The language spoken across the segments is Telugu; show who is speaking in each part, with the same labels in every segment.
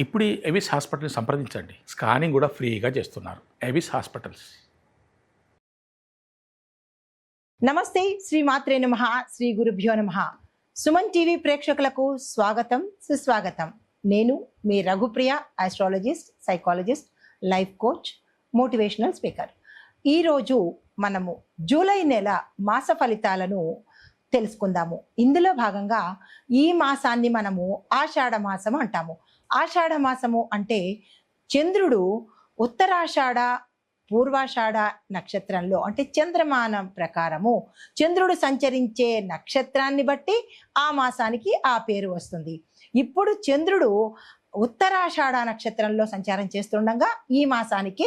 Speaker 1: ఇప్పుడు ఎవిస్ హాస్పిటల్ని సంప్రదించండి. స్కానింగ్ కూడా ఫ్రీగా చేస్తున్నారు. Avis hospitals.
Speaker 2: నమస్తే శ్రీ మాత్రే నమ శ్రీ గురుభ్యో నమ. సుమన్ టీవీ ప్రేక్షకులకు స్వాగతం సుస్వాగతం. నేను మీ Raghupriya astrologist psychologist life coach motivational speaker ఈరోజు మనము జూలై నెల మాస ఫలితాలను తెలుసుకుందాము. ఇందులో భాగంగా ఈ మాసాన్ని మనము ఆషాఢ మాసం అంటాము. ఆషాఢ మాసము అంటే చంద్రుడు ఉత్తరాషాఢ పూర్వాషాఢ నక్షత్రంలో అంటే చంద్రమానం ప్రకారము చంద్రుడు సంచరించే నక్షత్రాన్ని బట్టి ఆ మాసానికి ఆ పేరు వస్తుంది. ఇప్పుడు చంద్రుడు ఉత్తరాషాఢ నక్షత్రంలో సంచారం చేస్తుండగా ఈ మాసానికి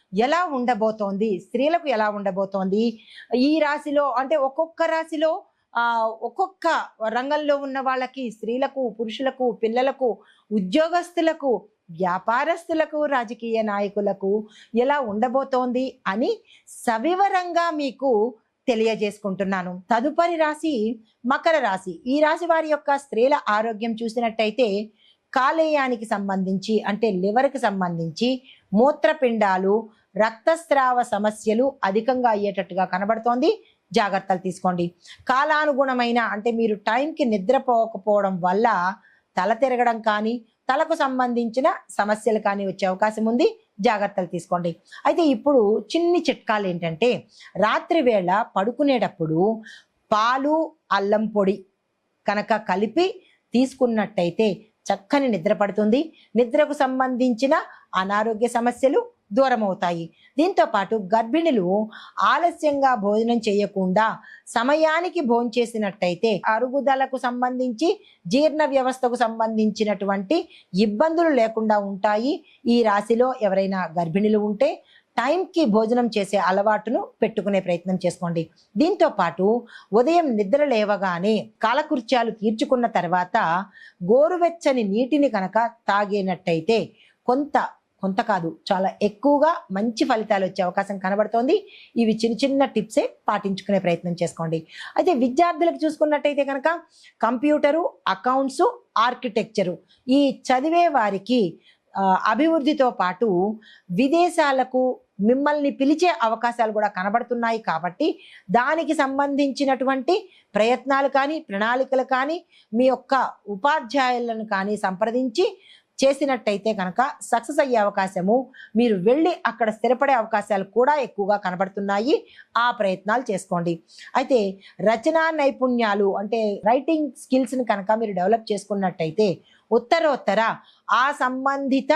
Speaker 2: ఎలా ఉండబోతోంది? స్త్రీలకు ఎలా ఉండబోతోంది? ఈ రాశిలో అంటే ఒక్కొక్క రాశిలో ఆ ఒక్కొక్క రంగంలో ఉన్న వాళ్ళకి స్త్రీలకు పురుషులకు పిల్లలకు ఉద్యోగస్తులకు వ్యాపారస్తులకు రాజకీయ నాయకులకు ఎలా ఉండబోతోంది అని సవివరంగా మీకు తెలియజేసుకుంటున్నాను. తదుపరి రాశి మకర రాశి. ఈ రాశి వారి యొక్క స్త్రీల ఆరోగ్యం చూసినట్టయితే కాలేయానికి సంబంధించి అంటే లివర్కి సంబంధించి మూత్రపిండాలు రక్తస్రావ సమస్యలు అధికంగా అయ్యేటట్టుగా కనబడుతోంది. జాగ్రత్తలు తీసుకోండి. కాలానుగుణమైన అంటే మీరు టైంకి నిద్రపోకపోవడం వల్ల తల తిరగడం కానీ తలకు సంబంధించిన సమస్యలు కానీ వచ్చే అవకాశం ఉంది. జాగ్రత్తలు తీసుకోండి. అయితే ఇప్పుడు చిన్ని చిట్కాలు ఏంటంటే రాత్రి వేళ పడుకునేటప్పుడు పాలు అల్లం పొడి కనుక కలిపి తీసుకున్నట్టయితే చక్కని నిద్ర పడుతుంది. నిద్రకు సంబంధించిన అనారోగ్య సమస్యలు దూరమవుతాయి. దీంతో పాటు గర్భిణులు ఆలస్యంగా భోజనం చేయకుండా సమయానికి భోంచేసినట్టయితే అరుగుదలకు సంబంధించి జీర్ణ వ్యవస్థకు సంబంధించినటువంటి ఇబ్బందులు లేకుండా ఉంటాయి. ఈ రాశిలో ఎవరైనా గర్భిణులు ఉంటే టైంకి భోజనం చేసే అలవాటును పెట్టుకునే ప్రయత్నం చేసుకోండి. దీంతో పాటు ఉదయం నిద్ర లేవగానే కాలకృత్యాలు తీర్చుకున్న తర్వాత గోరువెచ్చని నీటిని కనుక తాగినట్టయితే కొంత కొంత కాదు. చాలా ఎక్కువగా మంచి ఫలితాలు వచ్చే అవకాశం కనబడుతోంది. ఇవి చిన్న చిన్న టిప్సే పాటించుకునే ప్రయత్నం చేసుకోండి. అయితే విద్యార్థులకు చూసుకున్నట్టయితే కనుక కంప్యూటరు అకౌంట్స్ ఆర్కిటెక్చరు ఈ చదివే వారికి అభివృద్ధితో పాటు విదేశాలకు మిమ్మల్ని పిలిచే అవకాశాలు కూడా కనబడుతున్నాయి కాబట్టి దానికి సంబంధించినటువంటి ప్రయత్నాలు కానీ ప్రణాళికలు కానీ మీ యొక్క ఉపాధ్యాయులను కానీ సంప్రదించి చేసినట్టయితే కనుక సక్సెస్ అయ్యే అవకాశము మీరు వెళ్ళి అక్కడ స్థిరపడే అవకాశాలు కూడా ఎక్కువగా కనబడుతున్నాయి. ఆ ప్రయత్నాలు చేసుకోండి. అయితే రచనా నైపుణ్యాలు అంటే రైటింగ్ స్కిల్స్ని కనుక మీరు డెవలప్ చేసుకున్నట్టయితే ఉత్తరోత్తర ఆ సంబంధిత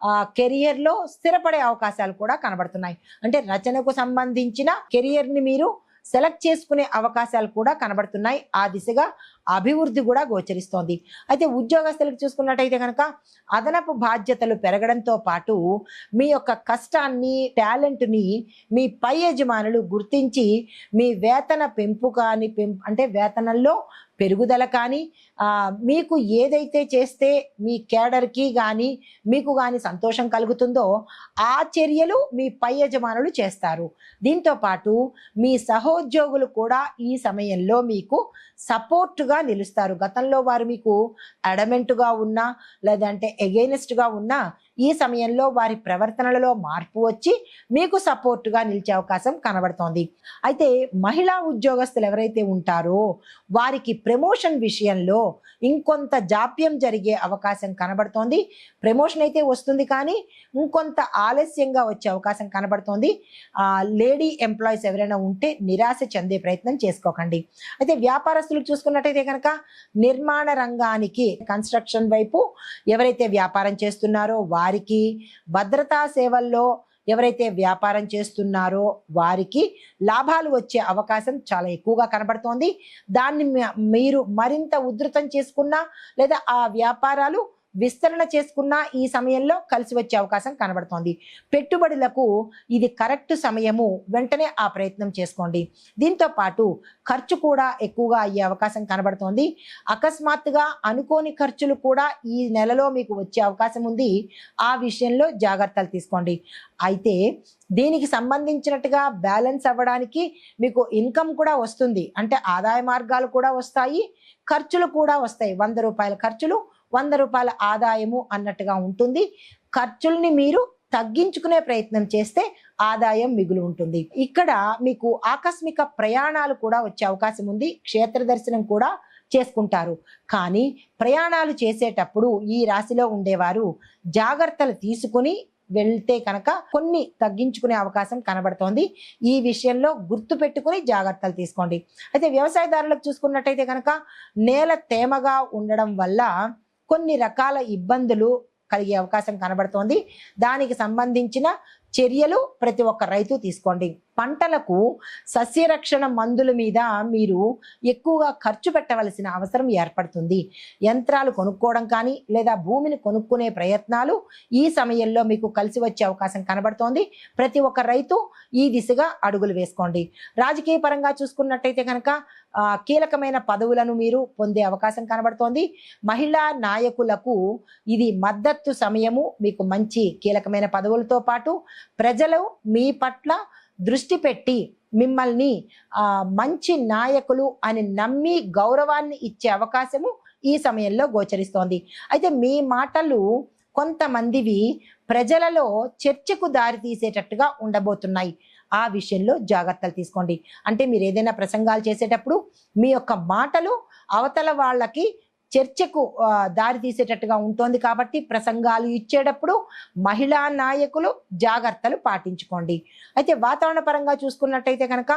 Speaker 2: ఆ, కెరియర్లో స్థిరపడే అవకాశాలు కూడా కనబడుతున్నాయి. అంటే రచనకు సంబంధించిన కెరియర్ని మీరు సెలెక్ట్ చేసుకునే అవకాశాలు కూడా కనబడుతున్నాయి. ఆ దిశగా అభివృద్ధి కూడా గోచరిస్తోంది. అయితే ఉద్యోగస్తులకు చూసుకున్నట్టయితే కనుక అదనపు బాధ్యతలు పెరగడంతో పాటు మీ యొక్క కష్టాన్ని టాలెంట్ని మీ పై యజమానులు గుర్తించి మీ వేతన పెంపు కానీ పెంపు అంటే వేతనంలో పెరుగుదల కానీ మీకు ఏదైతే చేస్తే మీ కేడర్కి కానీ మీకు కానీ సంతోషం కలుగుతుందో ఆ చర్యలు మీ పై యజమానులు చేస్తారు. దీంతో పాటు మీ సహోద్యోగులు కూడా ఈ సమయంలో మీకు సపోర్ట్గా నిలుస్తారు. గతంలో వారు మీకు అడమెంట్గా ఉన్నా లేదంటే ఎగైనెస్ట్గా ఉన్నా ఈ సమయంలో వారి ప్రవర్తనలలో మార్పు వచ్చి మీకు సపోర్ట్గా నిలిచే అవకాశం కనబడుతోంది. అయితే మహిళా ఉద్యోగస్తులు ఎవరైతే ఉంటారో వారికి ప్రమోషన్ విషయంలో ఇంకొంత జాప్యం జరిగే అవకాశం కనబడుతోంది. ప్రమోషన్ అయితే వస్తుంది కానీ ఇంకొంత ఆలస్యంగా వచ్చే అవకాశం కనబడుతోంది. లేడీ ఎంప్లాయీస్ ఎవరైనా ఉంటే నిరాశ చెందే ప్రయత్నం చేసుకోకండి. అయితే వ్యాపారస్తులు చూసుకున్నట్టయితే కనుక నిర్మాణ రంగానికి కన్స్ట్రక్షన్ వైపు ఎవరైతే వ్యాపారం చేస్తున్నారో వారికి భద్రతా సేవల్లో ఎవరైతే వ్యాపారం చేస్తున్నారో వారికి లాభాలు వచ్చే అవకాశం చాలా ఎక్కువగా కనబడుతోంది. దాన్ని మీరు మరింత ఉధృతం చేసుకున్నా లేదా ఆ వ్యాపారాలు విస్తరణ చేసుకున్న ఈ సమయంలో కలిసి వచ్చే అవకాశం కనబడుతోంది. పెట్టుబడులకు ఇది కరెక్ట్ సమయము. వెంటనే ఆ ప్రయత్నం చేసుకోండి. దీంతో పాటు ఖర్చు కూడా ఎక్కువగా అయ్యే అవకాశం కనబడుతోంది. అకస్మాత్తుగా అనుకోని ఖర్చులు కూడా ఈ నెలలో మీకు వచ్చే అవకాశం ఉంది. ఆ విషయంలో జాగ్రత్తలు తీసుకోండి. అయితే దీనికి సంబంధించినట్టుగా బ్యాలెన్స్ అవ్వడానికి మీకు ఇన్కమ్ కూడా వస్తుంది. అంటే ఆదాయ మార్గాలు కూడా వస్తాయి. ఖర్చులు కూడా వస్తాయి. వంద రూపాయల ఖర్చులు వంద రూపాయల ఆదాయము అన్నట్టుగా ఉంటుంది. ఖర్చుల్ని మీరు తగ్గించుకునే ప్రయత్నం చేస్తే ఆదాయం మిగులు ఉంటుంది. ఇక్కడ మీకు ఆకస్మిక ప్రయాణాలు కూడా వచ్చే అవకాశం ఉంది. క్షేత్ర దర్శనం కూడా చేసుకుంటారు. కానీ ప్రయాణాలు చేసేటప్పుడు ఈ రాశిలో ఉండేవారు జాగ్రత్తలు తీసుకుని వెళ్తే కనుక కొన్ని తగ్గించుకునే అవకాశం కనబడుతోంది. ఈ విషయంలో గుర్తు పెట్టుకుని జాగ్రత్తలు తీసుకోండి. అయితే వ్యవసాయదారులకు చూసుకున్నట్టయితే కనుక నేల తేమగా ఉండడం వల్ల కొన్ని రకాల ఇబ్బందులు కలిగే అవకాశం కనబడుతోంది. దానికి సంబంధించిన చర్యలు ప్రతి ఒక్క రైతు తీసుకోండి. పంటలకు సస్యరక్షణ మందుల మీద మీరు ఎక్కువగా ఖర్చు పెట్టవలసిన అవసరం ఏర్పడుతుంది. యంత్రాలు కొనుక్కోవడం కానీ లేదా భూమిని కొనుక్కునే ప్రయత్నాలు ఈ సమయంలో మీకు కలిసి వచ్చే అవకాశం కనబడుతోంది. ప్రతి ఒక్క రైతు ఈ దిశగా అడుగులు వేసుకోండి. రాజకీయ పరంగా చూసుకున్నట్టయితే కనుక కీలకమైన పదవులను మీరు పొందే అవకాశం కనబడుతోంది. మహిళా నాయకులకు ఇది మద్దతు సమయము మీకు మంచి కీలకమైన పదవులతో పాటు ప్రజలు మీ పట్ల దృష్టి పెట్టి మిమ్మల్ని మంచి నాయకులు అని నమ్మి గౌరవాన్ని ఇచ్చే అవకాశము ఈ సమయంలో గోచరిస్తోంది. అయితే మీ మాటలు కొంతమందివి ప్రజలలో చర్చకు దారి తీసేటట్టుగా ఉండబోతున్నాయి. ఆ విషయంలో జాగ్రత్తలు తీసుకోండి. అంటే మీరు ఏదైనా ప్రసంగాలు చేసేటప్పుడు మీ యొక్క మాటలు అవతల వాళ్ళకి చర్చకు దారి తీసేటట్టుగా ఉంటుంది కాబట్టి ప్రసంగాలు ఇచ్చేటప్పుడు మహిళా నాయకులు జాగ్రత్తలు పాటించుకోండి. అయితే వాతావరణ పరంగా చూసుకున్నట్టయితే కనుక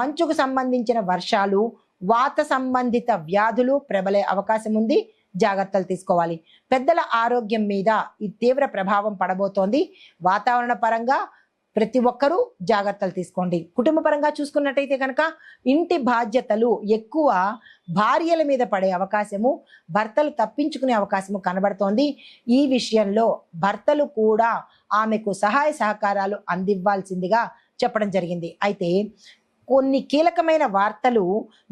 Speaker 2: మంచుకు సంబంధించిన వర్షాలు వాత సంబంధిత వ్యాధులు ప్రబలే అవకాశం ఉంది. జాగ్రత్తలు తీసుకోవాలి. పెద్దల ఆరోగ్యం మీద ఈ తీవ్ర ప్రభావం పడబోతోంది. వాతావరణ పరంగా ప్రతి ఒక్కరూ జాగ్రత్తలు తీసుకోండి. కుటుంబ పరంగా చూసుకున్నట్టయితే కనుక ఇంటి బాధ్యతలు ఎక్కువ భార్యల మీద పడే అవకాశము భర్తలు తప్పించుకునే అవకాశము కనబడుతోంది. ఈ విషయంలో భర్తలు కూడా ఆమెకు సహాయ సహకారాలు అందివ్వాల్సిందిగా చెప్పడం జరిగింది. అయితే కొన్ని కీలకమైన వార్తలు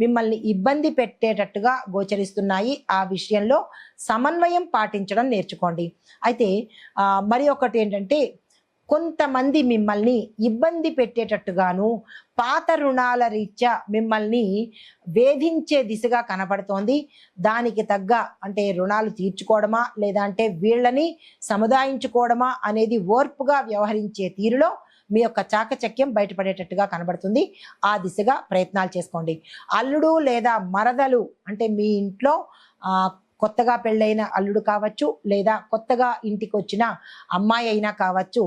Speaker 2: మిమ్మల్ని ఇబ్బంది పెట్టేటట్టుగా గోచరిస్తున్నాయి. ఆ విషయంలో సమన్వయం పాటించడం నేర్చుకోండి. అయితే మరి ఒకటి ఏంటంటే కొంతమంది మిమ్మల్ని ఇబ్బంది పెట్టేటట్టుగాను పాత రుణాల రీత్యా మిమ్మల్ని వేధించే దిశగా కనబడుతోంది దానికి తగ్గ అంటే రుణాలు తీర్చుకోవడమా? లేదా అంటే వీళ్ళని సముదాయించుకోవడమా? అనేది ఓర్పుగా వ్యవహరించే తీరులో మీ యొక్క చాకచక్యం బయటపడేటట్టుగా కనబడుతుంది. ఆ దిశగా ప్రయత్నాలు చేసుకోండి. అల్లుడు లేదా మరదలు అంటే మీ ఇంట్లో కొత్తగా పెళ్ళైన అల్లుడు కావచ్చు లేదా కొత్తగా ఇంటికి వచ్చిన అమ్మాయి అయినా కావచ్చు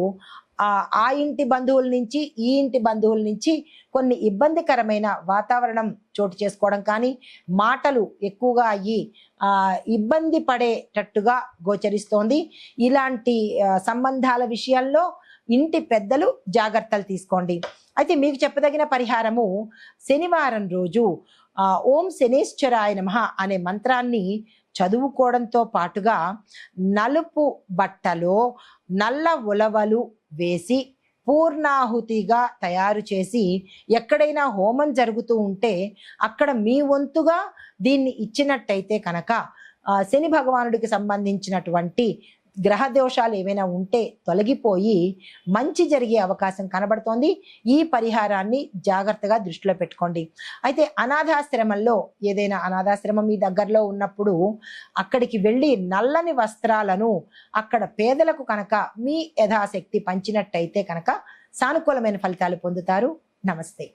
Speaker 2: ఆ ఇంటి బంధువుల నుంచి ఈ ఇంటి బంధువుల నుంచి కొన్ని ఇబ్బందికరమైన వాతావరణం చోటు చేసుకోవడం కానీ మాటలు ఎక్కువగా అయ్యి ఇబ్బంది పడేటట్టుగా గోచరిస్తోంది. ఇలాంటి సంబంధాల విషయాల్లో ఇంటి పెద్దలు జాగ్రత్తలు తీసుకోండి. అయితే మీకు చెప్పదగిన పరిహారము శనివారం రోజు ఓం శనేశ్వరాయ నమ అనే మంత్రాన్ని చదువుకోవడంతో పాటుగా నలుపు బట్టలో నల్ల ఉలవలు వేసి పూర్ణాహుతిగా తయారు చేసి ఎక్కడైనా హోమం జరుగుతూ ఉంటే అక్కడ మీ వంతుగా దీన్ని ఇచ్చినట్టయితే కనుక శని భగవానుడికి సంబంధించినటువంటి గ్రహ దోషాలు ఏమైనా ఉంటే తొలగిపోయి మంచి జరిగే అవకాశం కనబడుతోంది. ఈ పరిహారాన్ని జాగ్రత్తగా దృష్టిలో పెట్టుకోండి. అయితే అనాథాశ్రమంలో ఏదైనా అనాథాశ్రమం మీ దగ్గరలో ఉన్నప్పుడు అక్కడికి వెళ్ళి నల్లని వస్త్రాలను అక్కడ పేదలకు కనుక మీ యథాశక్తి పంచినట్టయితే కనుక సానుకూలమైన ఫలితాలు పొందుతారు. నమస్తే.